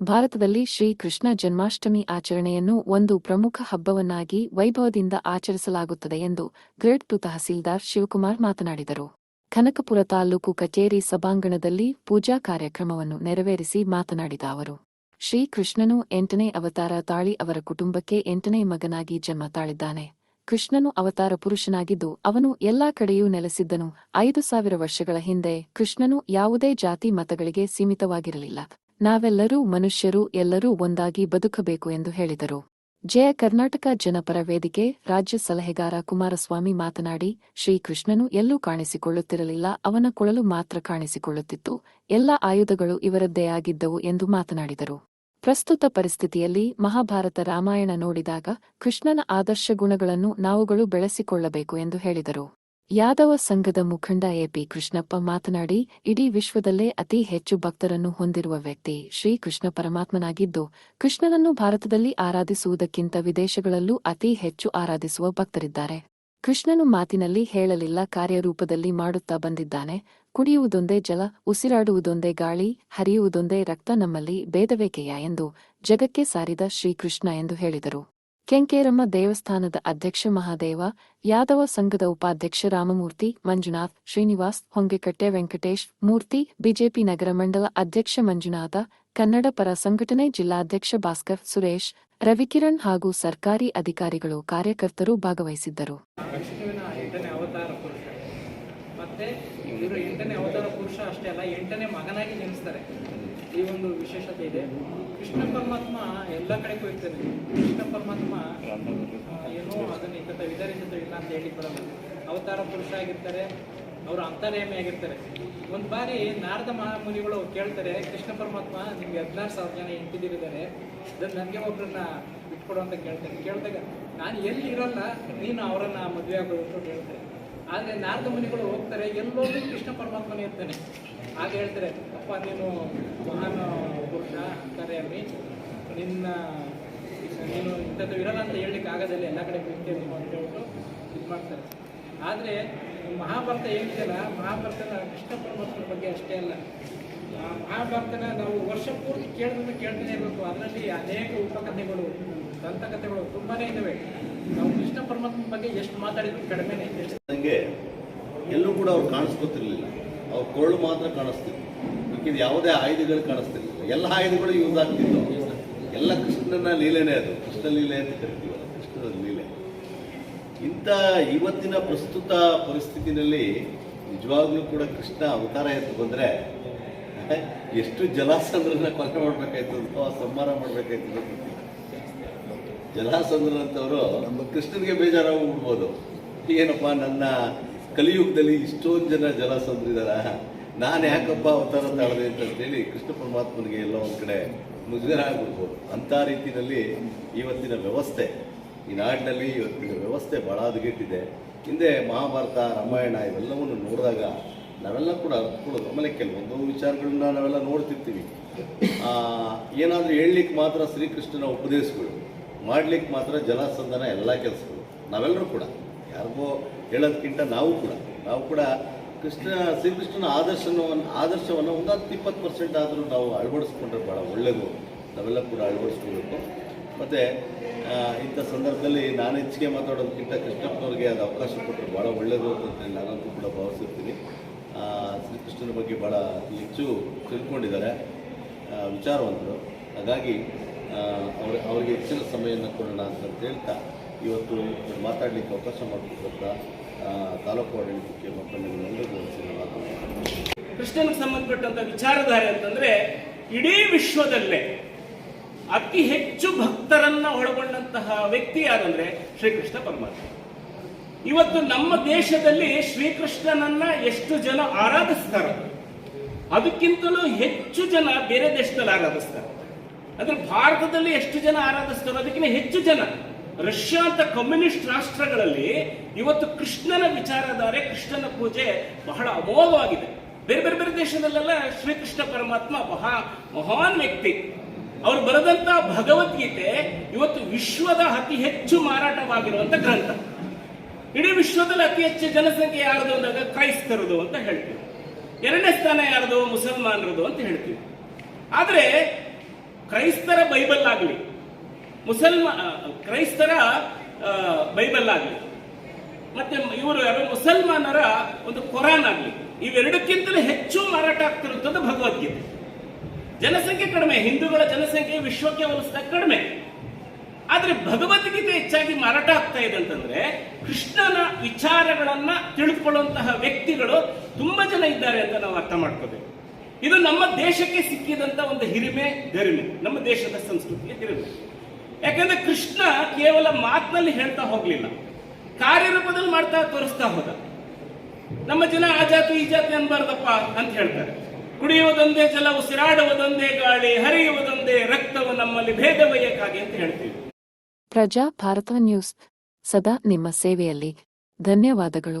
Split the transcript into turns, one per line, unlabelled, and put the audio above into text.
ಭಾರತದಲ್ಲಿ ಶ್ರೀ ಕೃಷ್ಣ ಜನ್ಮಾಷ್ಟಮಿ ಆಚರಣೆಯನ್ನು ಒಂದು ಪ್ರಮುಖ ಹಬ್ಬವನ್ನಾಗಿ ವೈಭವದಿಂದ ಆಚರಿಸಲಾಗುತ್ತದೆ ಎಂದು ಗ್ರೇಡ್ ಟು ತಹಸೀಲ್ದಾರ್ ಶಿವಕುಮಾರ್ ಮಾತನಾಡಿದರು. ಕನಕಪುರ ತಾಲೂಕು ಕಚೇರಿ ಸಭಾಂಗಣದಲ್ಲಿ ಪೂಜಾ ಕಾರ್ಯಕ್ರಮವನ್ನು ನೆರವೇರಿಸಿ ಮಾತನಾಡಿದ ಅವರು, ಶ್ರೀ ಕೃಷ್ಣನು ಎಂಟನೇ ಅವತಾರ ತಾಳಿ ಅವರ ಕುಟುಂಬಕ್ಕೆ ಎಂಟನೇ ಮಗನಾಗಿ ಜನ್ಮ ತಾಳಿದ್ದಾನೆ. ಕೃಷ್ಣನು ಅವತಾರ ಪುರುಷನಾಗಿದ್ದು, ಅವನು ಎಲ್ಲಾ ಕಡೆಯೂ ನೆಲೆಸಿದ್ದನು. ಐದು ಸಾವಿರ ವರ್ಷಗಳ ಹಿಂದೆ ಕೃಷ್ಣನು ಯಾವುದೇ ಜಾತಿ ಮತಗಳಿಗೆ ಸೀಮಿತವಾಗಿರಲಿಲ್ಲ. ನಾವೆಲ್ಲರೂ ಮನುಷ್ಯರು, ಎಲ್ಲರೂ ಒಂದಾಗಿ ಬದುಕಬೇಕು ಎಂದು ಹೇಳಿದರು. ಜಯ ಕರ್ನಾಟಕ ಜನಪರ ವೇದಿಕೆ, ರಾಜ್ಯ ಸಲಹೆಗಾರ ಕುಮಾರಸ್ವಾಮಿ ಮಾತನಾಡಿ, ಶ್ರೀಕೃಷ್ಣನು ಎಲ್ಲೂ ಕಾಣಿಸಿಕೊಳ್ಳುತ್ತಿರಲಿಲ್ಲ, ಅವನ ಕೊಳಲು ಮಾತ್ರ ಕಾಣಿಸಿಕೊಳ್ಳುತ್ತಿತ್ತು, ಎಲ್ಲ ಆಯುಧಗಳು ಇವರದ್ದೇ ಆಗಿದ್ದವು ಎಂದು ಮಾತನಾಡಿದರು. ಪ್ರಸ್ತುತ ಪರಿಸ್ಥಿತಿಯಲ್ಲಿ ಮಹಾಭಾರತ ರಾಮಾಯಣ ನೋಡಿದಾಗ ಕೃಷ್ಣನ ಆದರ್ಶ ಗುಣಗಳನ್ನು ನಾವುಗಳು ಬೆಳೆಸಿಕೊಳ್ಳಬೇಕು ಎಂದು ಹೇಳಿದರು. ಯಾದವ ಸಂಘದ ಮುಖಂಡ ಎಪಿ ಕೃಷ್ಣಪ್ಪ ಮಾತನಾಡಿ, ಇಡೀ ವಿಶ್ವದಲ್ಲೇ ಅತಿ ಹೆಚ್ಚು ಭಕ್ತರನ್ನು ಹೊಂದಿರುವ ವ್ಯಕ್ತಿ ಶ್ರೀ ಕೃಷ್ಣ ಪರಮಾತ್ಮನಾಗಿದ್ದು, ಕೃಷ್ಣನನ್ನು ಭಾರತದಲ್ಲಿ ಆರಾಧಿಸುವುದಕ್ಕಿಂತ ವಿದೇಶಗಳಲ್ಲೂ ಅತಿ ಹೆಚ್ಚು ಆರಾಧಿಸುವ ಭಕ್ತರಿದ್ದಾರೆ. ಕೃಷ್ಣನು ಮಾತಿನಲ್ಲಿ ಹೇಳಲಿಲ್ಲ, ಕಾರ್ಯರೂಪದಲ್ಲಿ ಮಾಡುತ್ತಾ ಬಂದಿದ್ದಾನೆ. ಕುಡಿಯುವುದೊಂದೇ ಜಲ, ಉಸಿರಾಡುವುದೊಂದೇ ಗಾಳಿ, ಹರಿಯುವುದೊಂದೇ ರಕ್ತ ನಮ್ಮಲ್ಲಿ ಭೇದವೇಕೆಯ ಎಂದು ಜಗಕ್ಕೆ ಸಾರಿದ ಶ್ರೀಕೃಷ್ಣ ಎಂದು ಹೇಳಿದರು. ಕೆಂಕೇರಮ್ಮ ದೇವಸ್ಥಾನದ ಅಧ್ಯಕ್ಷ ಮಹಾದೇವ, ಯಾದವ ಸಂಘದ ಉಪಾಧ್ಯಕ್ಷ ರಾಮಮೂರ್ತಿ, ಮಂಜುನಾಥ್, ಶ್ರೀನಿವಾಸ್, ಹೊಂಗೆಕಟ್ಟೆ ವೆಂಕಟೇಶ್, ಮೂರ್ತಿ, ಬಿಜೆಪಿ ನಗರ ಮಂಡಲ ಅಧ್ಯಕ್ಷ ಮಂಜುನಾಥ, ಕನ್ನಡ ಪರ ಸಂಘಟನೆ ಜಿಲ್ಲಾಧ್ಯಕ್ಷ ಭಾಸ್ಕರ್, ಸುರೇಶ್, ರವಿಕಿರಣ್ ಹಾಗೂ ಸರ್ಕಾರಿ ಅಧಿಕಾರಿಗಳು ಕಾರ್ಯಕರ್ತರು ಭಾಗವಹಿಸಿದ್ದರು
ವಿಷ್ಣುವಿನ ಎಂಟನೇ ಅವತಾರ ಪುರುಷ ಮತ್ತೆ ಇವರು ಎಂಟನೇ ಅವತಾರ ಪುರುಷ ಅಷ್ಟೇ ಅಲ್ಲ, ಎಂಟನೇ ಮಗನಾಗಿ ಜನಿಸ್ತಾರೆ. ಈ ಒಂದು ವಿಶೇಷತೆ ಇದೆ. ಕೃಷ್ಣ ಪರಮಾತ್ಮ ಎಲ್ಲ ಕಡೆ ಹೋಗ್ತಾರೆ. ಕೃಷ್ಣ ಪರಮಾತ್ಮ ಏನೋ ಅದನ್ನ ಇಂಥ ವಿಧರಿಸಿದ್ದು ಇಲ್ಲ ಅಂತ ಹೇಳಿ ಕೊಡಲ್ಲ ಅವತಾರ ಪುರುಷ ಆಗಿರ್ತಾರೆ, ಅವರು ಅಂತರೇಮಿ ಆಗಿರ್ತಾರೆ. ಒಂದು ಬಾರಿ ನಾರದ ಮಹಾಮುನಿಗಳು ಕೇಳ್ತಾರೆ, ಕೃಷ್ಣ ಪರಮಾತ್ಮ, ನಿಮ್ಗೆ ಹದಿನಾರು ಸಾವಿರ ಜನ ಹೆಂಡತಿದಿರಿದ್ದಾರೆ ಅದನ್ನ ನನಗೆ ಒಬ್ಬರನ್ನ ಬಿಟ್ಕೊಡು ಅಂತ ಕೇಳ್ತಾರೆ. ಕೇಳಿದಾಗ, ನಾನು ಎಲ್ಲಿ ಇರಲ್ಲ, ನೀನು ಅವರನ್ನ ಮದುವೆ ಆಗೋದು ಅಂತ ಹೇಳ್ತಾರೆ ಆದರೆ ನಾರದ ಮುನಿಗಳು ಹೋಗ್ತಾರೆ ಎಲ್ಲೋದ್ರೂ ಕೃಷ್ಣ ಪರಮಾತ್ಮನೇ ಇರ್ತಾನೆ. ಆಗ ಹೇಳ್ತಾರೆ, ಅಪ್ಪ, ನೀನು ಮಹಾನ್ ಪುರುಷ ಅಮ್ಮಿ ನಿನ್ನ, ನೀನು ಇಂಥದ್ದು ಇರಲ್ಲ ಅಂತ ಹೇಳಲಿಕ್ಕೆ ಆಗೋದಿಲ್ಲ ಎಲ್ಲ ಕಡೆ ನೀನು ಅಂತ ಹೇಳ್ಬಿಟ್ಟು ಇದು ಮಾಡ್ತಾರೆ. ಆದರೆ ಮಹಾಭಾರತ ಏನಿದೆಯಲ್ಲ, ಮಹಾಭಾರತನ ಕೃಷ್ಣ ಪರಮಾತ್ಮನ ಬಗ್ಗೆ ಅಷ್ಟೇ ಅಲ್ಲ. ಮಹಾಭಾರತನ ನಾವು ವರ್ಷ ಪೂರ್ತಿ ಕೇಳಿದ್ರೆ ಕೇಳ್ತಾನೆ ಇರಬೇಕು. ಅದರಲ್ಲಿ ಅನೇಕ ಉಪಕಥೆಗಳು ದಂತಕಥೆಗಳು ತುಂಬಾನೇ ಇದ್ದಾವೆ ನಾವು ಕೃಷ್ಣ ಪರಮಾತ್ಮನ ಬಗ್ಗೆ ಎಷ್ಟು ಮಾತಾಡಿದ್ರು ಕಡಿಮೆನೇ.
ಕೂಡ ಅವ್ರು ಕಾಣಿಸ್ಕೊತಿರ್ಲಿಲ್ಲ. ಅವ್ರ ಕೊರಳು ಮಾತ್ರ ಕಾಣಿಸ್ತಿತ್ತು. ಮಿಕ್ಕಿದ ಯಾವುದೇ ಆಯುಧಗಳು ಕಾಣಿಸ್ತಿರ್ಲಿಲ್ಲ. ಎಲ್ಲ ಆಯುಧಗಳು ಯೂಸ್ ಆಗ್ತಿತ್ತು. ಎಲ್ಲ ಕೃಷ್ಣನ ಲೀಲೆನೇ ಅದು. ಕೃಷ್ಣ ಲೀಲೆ ಅಂತ ಕರಿತೀವಲ್ಲ ಕೃಷ್ಣನ ಲೀಲೆ. ಇಂಥ ಇವತ್ತಿನ ಪ್ರಸ್ತುತ ಪರಿಸ್ಥಿತಿನಲ್ಲಿ ನಿಜವಾಗ್ಲೂ ಕೂಡ ಕೃಷ್ಣ ಅವತಾರ ಎತ್ತು ಬಂದರೆ ಎಷ್ಟು ಜಲಾಸಂದ್ರನ ಕೊಲೆ ಮಾಡ್ಬೇಕಾಯ್ತು ಅಥವಾ ಸಂಹಾರ ಮಾಡಬೇಕಾಯ್ತು ಜಲಾಸಂದ್ರ ಅಂತವರು ನಮ್ಮ ಕೃಷ್ಣನಿಗೆ ಬೇಜಾರಾಗ್ಬಿಡ್ಬೋದು. ಏನಪ್ಪ ನನ್ನ ಕಲಿಯುಗದಲ್ಲಿ ಇಷ್ಟೊಂದು ಜನ ಜಲಾಸಂದ್ರಿದಾರ ನಾನು ಯಾಕಪ್ಪ ಅವತಾರ ತಾಳದೆ ಅಂತೇಳಿ ಕೃಷ್ಣ ಪರಮಾತ್ಮನಿಗೆ ಎಲ್ಲ ಒಂದು ಕಡೆ ಮುಜುಗರ ಆಗ್ಬಿಡ್ಬೋದು. ಅಂಥ ರೀತಿಯಲ್ಲಿ ಇವತ್ತಿನ ವ್ಯವಸ್ಥೆ, ಈ ನಾಡಿನಲ್ಲಿ ಇವತ್ತಿನ ವ್ಯವಸ್ಥೆ ಭಾಳ ಹದಗೆಟ್ಟಿದೆ. ಹಿಂದೆ ಮಹಾಭಾರತ, ರಾಮಾಯಣ ಇವೆಲ್ಲವನ್ನು ನೋಡಿದಾಗ ನಾವೆಲ್ಲ ಕೂಡ ಅರ್ಥಕೊಳ್ಳೋದು ಆಮೇಲೆ ಕೆಲವೊಂದು ವಿಚಾರಗಳನ್ನ ನಾವೆಲ್ಲ ನೋಡ್ತಿರ್ತೀವಿ. ಏನಾದರೂ ಹೇಳಲಿಕ್ಕೆ ಮಾತ್ರ ಶ್ರೀಕೃಷ್ಣನ ಉಪದೇಶಗಳು, ಮಾಡ್ಲಿಕ್ಕೆ ಮಾತ್ರ ಜಲಸಂಧಾನ ಎಲ್ಲ ಕೆಲಸಗಳು, ನಾವೆಲ್ಲರೂ ಕೂಡ. ಯಾರಿಗೋ ಹೇಳೋದಕ್ಕಿಂತ ನಾವು ಕೂಡ ನಾವು ಕೂಡ ಕೃಷ್ಣ, ಶ್ರೀಕೃಷ್ಣನ ಆದರ್ಶವನ್ನು ಆದರ್ಶವನ್ನು ಒಂದು ಹತ್ತು ಇಪ್ಪತ್ತು ಪರ್ಸೆಂಟ್ ಆದರೂ ನಾವು ಅಳವಡಿಸ್ಕೊಂಡ್ರೆ ಭಾಳ ಒಳ್ಳೆಯದು ನಾವೆಲ್ಲ ಕೂಡ ಅಳವಡಿಸ್ಕೊಳ್ಬೇಕು. ಮತ್ತು ಇಂಥ ಸಂದರ್ಭದಲ್ಲಿ ನಾನು ಹೆಚ್ಚಿಗೆ ಮಾತಾಡೋದಕ್ಕಿಂತ ಕೃಷ್ಣಪ್ಪನವ್ರಿಗೆ ಅದು ಅವಕಾಶ ಕೊಟ್ಟರೆ ಭಾಳ ಒಳ್ಳೆಯದು ಅಂತ ನಾನಂತೂ ಕೂಡ ಭಾವಿಸಿರ್ತೀನಿ. ಶ್ರೀಕೃಷ್ಣನ ಬಗ್ಗೆ ಭಾಳ ಹೆಚ್ಚು ತಿಳ್ಕೊಂಡಿದ್ದಾರೆ. ವಿಚಾರವಂತರು. ಹಾಗಾಗಿ ಅವ್ರ, ಅವ್ರಿಗೆ ಹೆಚ್ಚಿನ ಸಮಯವನ್ನು ಕೊಡೋಣ ಅಂತ ಹೇಳ್ತಾ, ಇವತ್ತು ಮಾತಾಡಲಿಕ್ಕೆ ಅವಕಾಶ ಮಾಡಿಕೊಟ್ಟ ತಾಲೂಕು ಆಡಳಿತಕ್ಕೆ ಧನ್ಯವಾದಗಳು.
ಕೃಷ್ಣನಿಗೆ ಸಂಬಂಧಪಟ್ಟಂತ ವಿಚಾರಧಾರೆ ಅಂತಂದ್ರೆ, ಇಡೀ ವಿಶ್ವದಲ್ಲೇ ಅತಿ ಹೆಚ್ಚು ಭಕ್ತರನ್ನ ಒಳಗೊಂಡಂತಹ ವ್ಯಕ್ತಿ ಯಾರಂದ್ರೆ ಶ್ರೀಕೃಷ್ಣ ಪರಮಾತ್ಮ. ಇವತ್ತು ನಮ್ಮ ದೇಶದಲ್ಲಿ ಶ್ರೀಕೃಷ್ಣನನ್ನ ಎಷ್ಟು ಜನ ಆರಾಧಿಸ್ತಾರೆ, ಅದಕ್ಕಿಂತಲೂ ಹೆಚ್ಚು ಜನ ಬೇರೆ ದೇಶದಲ್ಲಿ ಆರಾಧಿಸ್ತಾರೆ. ಅಂದ್ರೆ ಭಾರತದಲ್ಲಿ ಎಷ್ಟು ಜನ ಆರಾಧಿಸ್ತಾರೋ? ಅದಕ್ಕಿಂತ ಹೆಚ್ಚು ಜನ. ರಷ್ಯಾ ಅಂತ ಕಮ್ಯುನಿಸ್ಟ್ ರಾಷ್ಟ್ರಗಳಲ್ಲಿ ಇವತ್ತು ಕೃಷ್ಣನ ವಿಚಾರಧಾರೆ, ಕೃಷ್ಣನ ಪೂಜೆ ಬಹಳ ಅಮೋಘವಾಗಿದೆ. ಬೇರೆ ಬೇರೆ ಬೇರೆ ದೇಶದಲ್ಲೆಲ್ಲ ಶ್ರೀಕೃಷ್ಣ ಪರಮಾತ್ಮ ಮಹಾ ಮಹಾನ್ ವ್ಯಕ್ತಿ. ಅವರು ಬರೆದಂತ ಭಗವದ್ಗೀತೆ ಇವತ್ತು ವಿಶ್ವದ ಅತಿ ಹೆಚ್ಚು ಮಾರಾಟವಾಗಿರುವಂತ ಗ್ರಂಥ. ಇಡೀ ವಿಶ್ವದಲ್ಲಿ ಅತಿ ಹೆಚ್ಚು ಜನಸಂಖ್ಯೆ ಯಾರದು ಅಂದಾಗ ಕ್ರೈಸ್ತರದು ಅಂತ ಹೇಳ್ತೀವಿ. ಎರಡನೇ ಸ್ಥಾನ ಯಾರದು? ಮುಸಲ್ಮಾನರದು ಅಂತ ಹೇಳ್ತೀವಿ. ಆದ್ರೆ ಕ್ರೈಸ್ತರ ಬೈಬಲ್ ಆಗಲಿ ಮುಸಲ್ಮ ಕ್ರೈಸ್ತರ ಬೈಬಲ್ ಆಗಲಿ ಮತ್ತೆ ಇವರು ಯಾರು ಮುಸಲ್ಮಾನರ ಒಂದು ಕೊರಾನ್ ಆಗಲಿ. ಇವೆರಡಕ್ಕಿಂತಲೂ ಹೆಚ್ಚು ಮಾರಾಟ ಆಗ್ತಿರುತ್ತದೆ ಭಗವದ್ಗೀತೆ. ಜನಸಂಖ್ಯೆ ಕಡಿಮೆ, ಹಿಂದೂಗಳ ಜನಸಂಖ್ಯೆ ವಿಶ್ವಕ್ಕೆ ಹೋಲಿಸಿದಾಗ ಕಡಿಮೆ. ಆದರೆ ಭಗವದ್ಗೀತೆ ಹೆಚ್ಚಾಗಿ ಮಾರಾಟ ಆಗ್ತಾ ಇದೆ ಅಂತಂದ್ರೆ ಕೃಷ್ಣನ ವಿಚಾರಗಳನ್ನ ತಿಳಿದುಕೊಳ್ಳುವಂತಹ ವ್ಯಕ್ತಿಗಳು ತುಂಬಾ ಜನ ಇದ್ದಾರೆ ಅಂತ ನಾವು ಅರ್ಥ ಮಾಡ್ಕೋಬೇಕು. ಇದು ನಮ್ಮ ದೇಶಕ್ಕೆ ಸಿಕ್ಕಿದಂತ ಒಂದು ಹಿರಿಮೆ ಗರಿಮೆ ನಮ್ಮ ದೇಶದ ಸಂಸ್ಕೃತಿಯ ಹಿರಿಮೆ ಯಾಕಂದ್ರೆ ಕೃಷ್ಣ ಕೇವಲ ಮಾತಿನಲ್ಲಿ ಹೇಳ್ತಾ ಹೋಗ್ಲಿಲ್ಲ. ಕಾರ್ಯರೂಪದಲ್ಲಿ ಮಾಡ್ತಾ ತೋರಿಸ್ತಾ ಹೋದ. ನಮ್ಮ ಜನ ಆ ಜಾತಿ, ಈ ಜಾತಿ ಅನ್ಬಾರ್ದಪ್ಪ ಅಂತ ಹೇಳ್ತಾರೆ. ಕುಡಿಯುವುದೊಂದೇ ಜಲ ಉಸಿರಾಡುವುದೊಂದೇ ಗಾಳಿ, ಹರಿಯುವುದೊಂದೇ ರಕ್ತವು ನಮ್ಮಲ್ಲಿ ಭೇದವಯ್ಯಕ್ಕಾಗಿ ಅಂತ ಹೇಳ್ತೀವಿ.
ಪ್ರಜಾ ಭಾರತ ನ್ಯೂಸ್. ಸದಾ ನಿಮ್ಮ ಸೇವೆಯಲ್ಲಿ. ಧನ್ಯವಾದಗಳು.